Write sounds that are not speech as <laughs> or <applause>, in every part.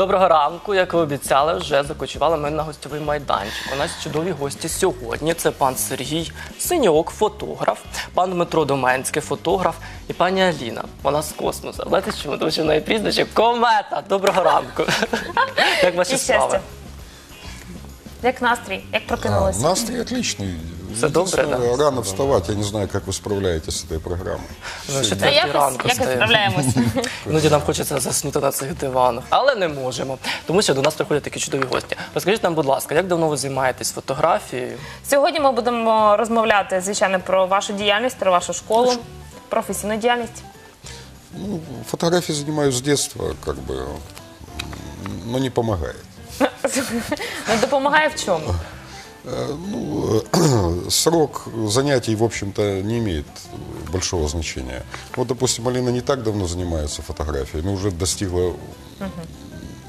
Доброго ранку, як ви обіцяли, вже закочували ми на гостьовий майданчик. У нас чудові гості сьогодні. Це пан Сергій Синьок, фотограф, пан Дмитро Доменський, фотограф, і пані Аліна. Вона з космосу. Знаєте чому? Тому що в неї прізвище комета. Доброго ранку. Як ваші І справи? Як настрій? Як А, прокинулися? настрой отличный. Всё доброе, Единственное, да? Рано вставать, я не знаю, как вы справляетесь с этой программой. Ну, що Та це якось, ранку якось стає. справляємося. <laughs> Іноді нам хочеться заснути на цих диванах, але не можемо, тому що до нас приходять такі чудові гості. Розкажіть нам, будь ласка, як давно ви займаєтесь фотографією? Сьогодні ми будемо розмовляти, звичайно, про вашу діяльність, про вашу школу, професійну діяльність. Ну, фотографией занимаюсь с детства, как бы, м, но не помогает. Ну, <laughs> допомагає в чому? Э, ну, э, <clears throat> срок занятий, в общем-то, не имеет большого значения. Вот, допустим, Алина не так давно занимается фотографией, но уже достигла угу.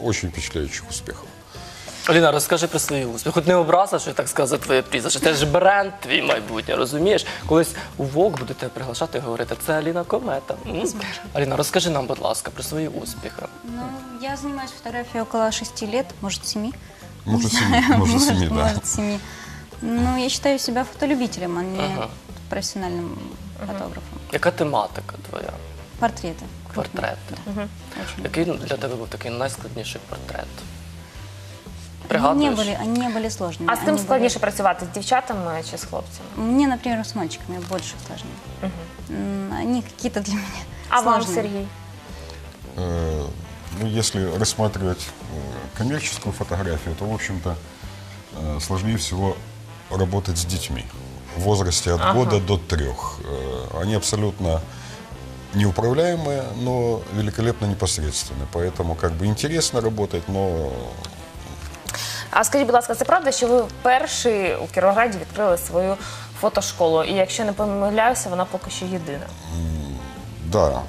очень впечатляющих успехов. Оліна, розкажи про свої успіхи. Хоч не образа, що так сказав твоє прізвище. Це ж бренд твій майбутнє, розумієш? Колись у ВОК будете приглашати і говорити, це Аліна Комета. Аліна, розкажи нам, будь ласка, про свої успіхи. Ну, я займаюся фотографією около 6 років, може 7. Мужа семьи. Мужа семьи, да. Семьи. Ну, я считаю себя фотолюбителем, а не Ага. профессиональным фотографом. Яка тематика твоя? Портреты. Портреты. Портрети. да, очень. Який для тебе був такий найскладніший портрет? Ну, они не были, они не были сложными. А с ким они были- складніше працювати? З дівчатами чи з хлопцями? Мне, например, с мальчиками больше сложнее. М, Они какие-то для меня А вам, Сергей? Э, е, Ну, если рассматривать е, коммерческую фотографию, то, в общем-то, э, сложнее всего работать с детьми в возрасте от года до трех. Э, Они абсолютно неуправляемые, но великолепно непосредственны. Поэтому как бы интересно работать, но А скажіть, будь ласка, це правда, що ви перші у Кіровограді відкрили свою фотошколу? І якщо не помиляюся, вона поки що єдина. да,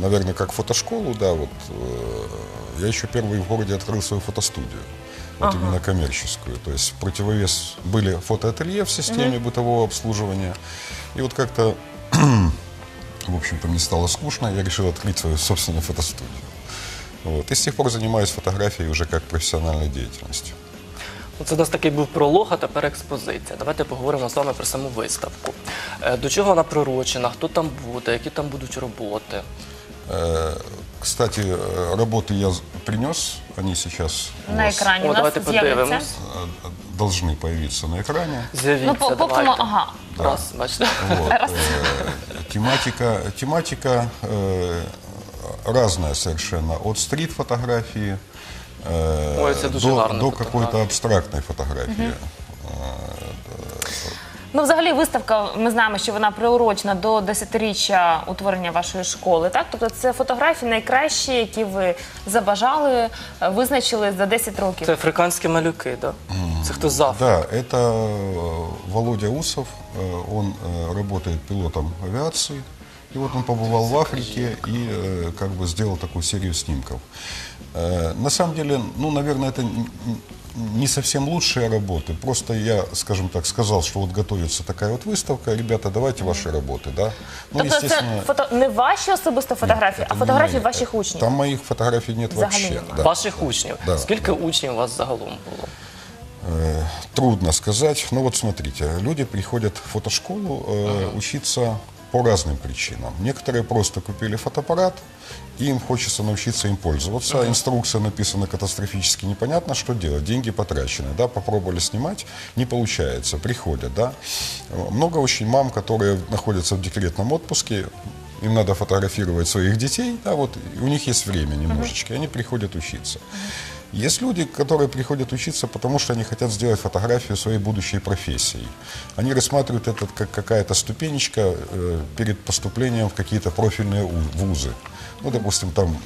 наверное, как фотошколу, да, вот э, я еще первый в городе открыл свою фотостудию. Вот именно коммерческую. То есть в противовес были фотоателье в системе бытового обслуживания. И вот как-то, <clears throat> в общем-то, мне стало скучно, я решил открыть свою собственную фотостудию. Вот. И с тех пор занимаюсь фотографией уже как профессиональной деятельностью. Ну, Це у нас такий був пролог, а тепер експозиція. Давайте поговоримо з вами про саму виставку. Е, До чого вона прирочена, хто там буде, які там будуть роботи. Э, Кстати, э, работы я з- принес, они сейчас у На вас, екрані О, у нас давайте з'явиться. подивимось. э, должны появиться на экране. З'явіться, Ну, по- поки ми, давайте. ага. Раз, бачите. Вот, <laughs> э, тематика тематика э, разная совершенно. От стрит-фотографии э, Ой, это дуже до, гарна до фотографія. какой-то абстрактной фотографии. Ну, взагалі, виставка, ми знаємо, що вона приурочена до 10-річчя утворення вашої школи. Так, тобто це фотографії найкращі, які ви забажали, е, визначили за 10 років. Це африканські малюки, да? Це хто з Африки? Да, это э, Володя Усов, э, он э, работает пилотом авиации. И вот он побывал в Африке и э, как бы сделал такую серию снимков. Э, На самом деле, ну, наверное, это н- н- не совсем лучшие работы. Просто я, скажем так, сказал, что вот готовится такая вот выставка. Ребята, давайте ваши работы, да? Ну, Тобто це фото не ваші особисто фотографії, а это не фотографії мои. ваших учнів. Там моих фотографий нет Взагалі вообще. нема. да. Ваших учнів. Да. Скільки учнів у вас загалом було? Э, Трудно сказать. Но вот смотрите, люди приходят в фотошколу э, учиться по разным причинам. Некоторые просто купили фотоаппарат, и им хочется научиться им пользоваться. Инструкция написана катастрофически непонятно, что делать. Деньги потрачены, да, попробовали снимать, не получается, приходят, да. Э, Много очень мам, которые находятся в декретном отпуске, им надо фотографировать своих детей, да, вот, и у них есть время немножечко, и они приходят учиться. Есть люди, которые приходят учиться, потому что они хотят сделать фотографию своей будущей профессии. Они рассматривают это как какая-то ступенечка э, перед поступлением в какие-то профильные у- вузы. Ну, допустим, там,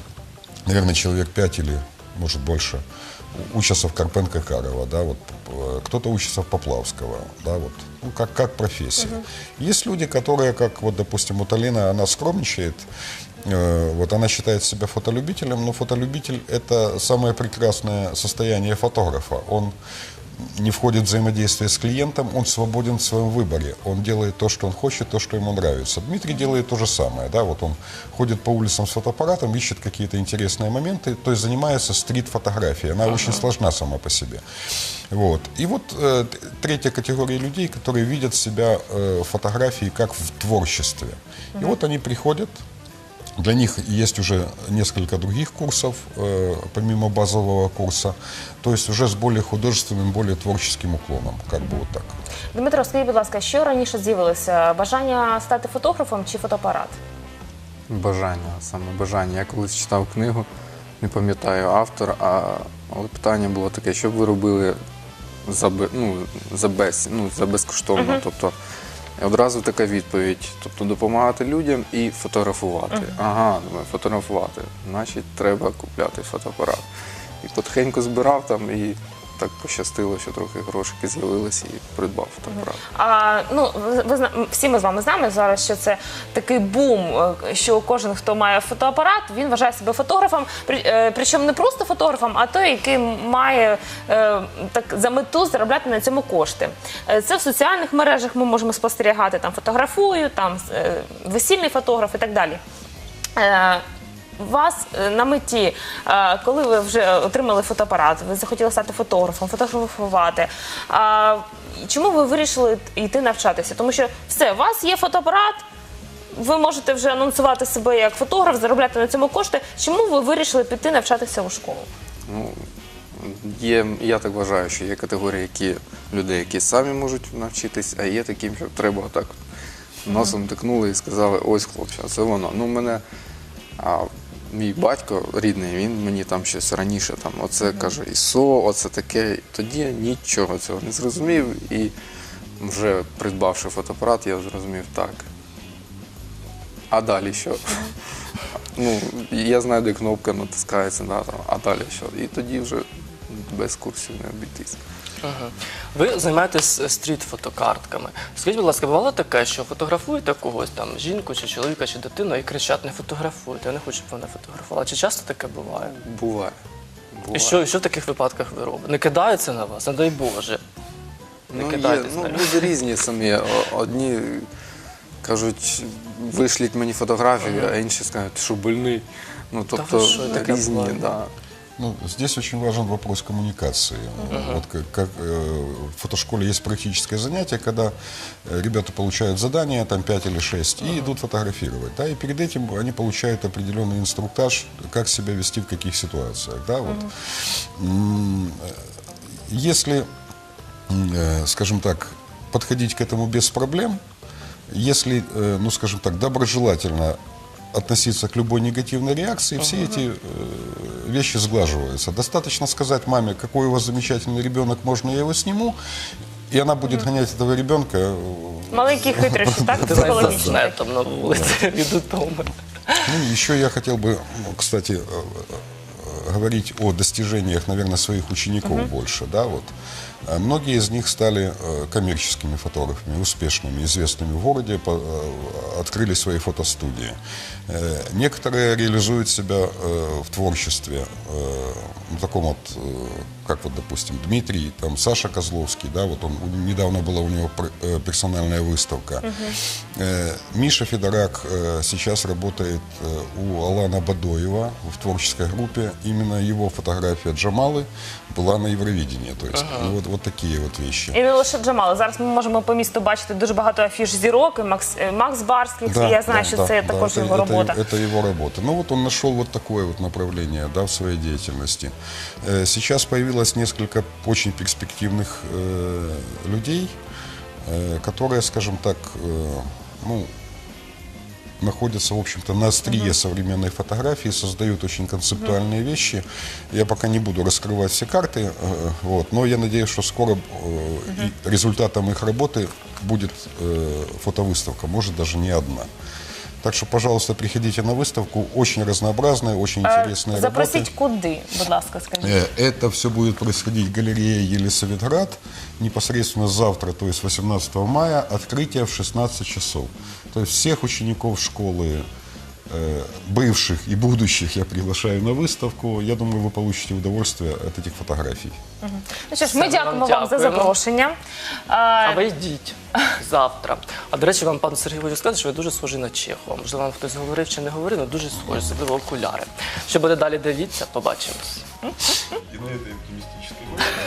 наверное, человек пять или, может, больше у- учатся в Карпенко Карова, да, вот э, кто-то учится в Поплавского, да, вот, ну, как, как профессия. Есть люди, которые, как вот, допустим, вот Алина, она скромничает, э, вот она считает себя фотолюбителем, но фотолюбитель – это самое прекрасное состояние фотографа. Он не входит взаимодействие с клиентом, он свободен в своем выборе. Он делает то, что он хочет, то, что ему нравится. Дмитрий делает то же самое. Да? Вот он ходит по улицам с фотоаппаратом, ищет какие-то интересные моменты, то есть занимается стрит-фотографией. Она очень сложна сама по себе. Вот. И вот э, третья категория людей, которые видят себя э, фотографии как в творчестве. И вот они приходят, для них есть уже несколько других курсов, э, помимо базового курса, то есть уже с более художественным, более творческим уклоном, как бы вот так. Дмитро, скажіть, будь ласка, що раніше з'явилося? Бажання стати фотографом чи фотоапарат? Бажання, саме бажання. Я колись читав книгу, не пам'ятаю автор, а але питання було таке, що б ви робили за, бе- ну, за, без, ну, за безкоштовно. Тобто і одразу така відповідь. Тобто допомагати людям і фотографувати. Ага, думаю, фотографувати. Значить, треба купляти фотоапарат. І потихеньку збирав там і так пощастило, що трохи грошики з'явилися і придбав фотоапарат. А, ну, ви, ви зна- всі ми з вами знаємо зараз, що це такий бум, е, що кожен, хто має фотоапарат, він вважає себе фотографом. При- е, Причому не просто фотографом, а той, який має е, так за мету заробляти на цьому кошти. Е, Це в соціальних мережах ми можемо спостерігати там фотографую, там е, весільний фотограф і так далі. Е, вас е, на меті, е, коли ви вже отримали фотоапарат, ви захотіли стати фотографом, фотографувати. Чому ви вирішили йти навчатися? Тому що все, у вас є фотоапарат, ви можете вже анонсувати себе як фотограф, заробляти на цьому кошти. Чому ви вирішили піти навчатися у школу? Ну, є, я так вважаю, що є категорії які, людей, які самі можуть навчитись, а є таким, що треба отак носом тикнули і сказали, ось хлопче, це воно. Ну, мене а, мій батько рідний, він мені там щось раніше там, оце каже, ІСО, оце таке. Тоді я нічого цього не зрозумів і вже придбавши фотоапарат, я зрозумів так. А далі що? Ну, я знаю, де кнопка натискається, да, там, а далі що? І тоді вже без курсів не обійтись. Ви займаєтесь е, стріт-фотокартками. Скажіть, будь ласка, бувало таке, що фотографуєте когось там, жінку чи чоловіка, чи дитину, і кричать, не фотографуйте, я не хочу, щоб вона фотографувала. Чи часто таке буває? Буває. І що, що в таких випадках ви робите? Не кидаються на вас, не дай Боже. Не Ну, є, кидайтесь ну, на люди різні самі. О- Одні кажуть, вишліть мені фотографію, а інші скажуть, ти що больний. Ну, тобто ви що, таке різні, буває? да. Ну, здесь очень важен вопрос коммуникации. Вот как, как, э, в фотошколе есть практическое занятие, когда э, ребята получают задание, там 5 или 6, и идут фотографировать. Да, и перед этим они получают определенный инструктаж, как себя вести в каких ситуациях. Да, вот. Э, Если, э, скажем так, подходить к этому без проблем, если, э, ну, скажем так, доброжелательно относиться к любой негативной реакции, все эти э, вещи сглаживаются. Достаточно сказать маме, какой у вас замечательный ребенок, можно я его сниму, и она будет гонять этого ребенка. э, Маленькі <laughs> хитрощі, так? Ти навіть Психологічні. засне там на вулиці від утоми. Ну, еще я хотел бы, ну, кстати, э, э, говорить о достижениях, наверное, своих учеников больше, да, вот. Э, Многие из них стали э, коммерческими фотографами, успешными, известными в городе, э, открыли свои фотостудии. Э, Некоторые реализуют себя в творчестве, в таком вот, как вот, допустим, Дмитрий, там Саша Козловский, да, вот он недавно была у него персональная выставка. Э, Миша Федорак сейчас работает у Алана Бадоева в творческой группе. Именно его фотография Джамалы была на Евровидении. То есть ну, вот, вот такие вот вещи. І не лише Джамали. Зараз ми можемо по місту бачити дуже багато афіш зірок, і Макс, е, Макс Барський, і я знаю, що це також это, його это- робота. Это, его работа. Ну вот он нашел вот такое вот направление да, в своей деятельности. Э, Сейчас появилось несколько очень перспективных э, людей, э, которые, скажем так, э, ну, находятся, в общем-то, на острие современной фотографии, создают очень концептуальные вещи. Я пока не буду раскрывать все карты, э, вот, но я надеюсь, что скоро э, и результатом их работы будет э, фотовыставка, может даже не одна. Так что, пожалуйста, приходите на выставку. Очень разнообразная, очень Е, интересная Запросіть работа. куди, будь ласка, скажіть. Э, Это все будет происходить в галерее Елисаветград непосредственно завтра, то есть 18 мая, открытие в 16 часов. То есть всех учеников школы э, бывших и будущих я приглашаю на выставку. Я думаю, вы получите удовольствие от этих фотографий. Ну що ж, ми Все, дякуємо вам вам за дякуємо. запрошення. А Е, ви йдіть завтра. А до речі, вам пан Сергій хочу сказати, що ви дуже схожі на Чехова. Можливо, вам хтось говорив чи не говорив, але дуже схожі, особливо окуляри. Що буде далі, дивіться, побачимось. И на этой оптимистической